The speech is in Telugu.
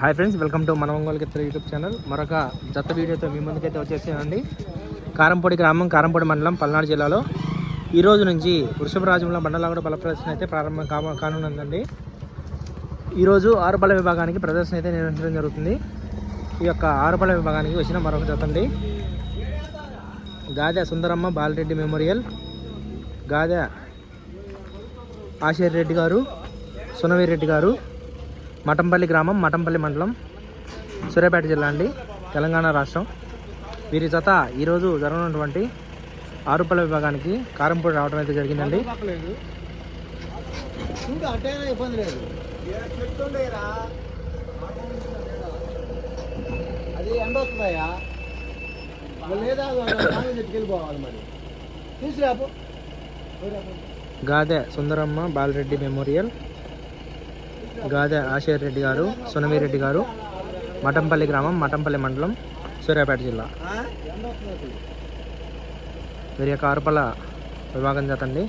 హాయ్ ఫ్రెండ్స్ వెల్కమ్ టు మన ఒంగోలు గిత్తలు యూట్యూబ్ ఛానల్ మరొక జత వీడియోతో మీ ముందుకైతే వచ్చేసానండి కారంపొడి గ్రామం కారంపొడి మండలం పల్నాడు జిల్లాలో. ఈ రోజు నుంచి వృషభరాజంలో మండలాగడ బల ప్రదర్శన అయితే ప్రారంభం కా కానుందండి. ఈరోజు ఆరుబల విభాగానికి ప్రదర్శన అయితే నిర్వహించడం జరుగుతుంది. ఈ యొక్క ఆరుబల విభాగానికి వచ్చిన మరొక జత అండి. గాదె సుందరమ్మ బాలరెడ్డి మెమోరియల్ గాదె ఆశీర్ రెడ్డి గారు సునవీరెడ్డి గారు మఠంపల్లి గ్రామం మఠంపల్లి మండలం సూర్యాపేట జిల్లా అండి తెలంగాణ రాష్ట్రం. వీరి జత ఈరోజు జరగనున్నటువంటి ఆరుపల్ల విభాగానికి కారంపూడి రావడం అయితే జరిగిందండి. అది ఎండ వస్తుందయ్యా లేదా. మరి తీసుకురాపు గాదె సుందరమ్మ బాలరెడ్డి మెమోరియల్. గాదె ఆశీర్ రెడ్డి గారు సునవీరెడ్డి గారు మఠంపల్లి గ్రామం మఠంపల్లి మండలం సూర్యాపేట జిల్లా. వీరి యొక్క ఆరుపల్ల విభాగం జత అండి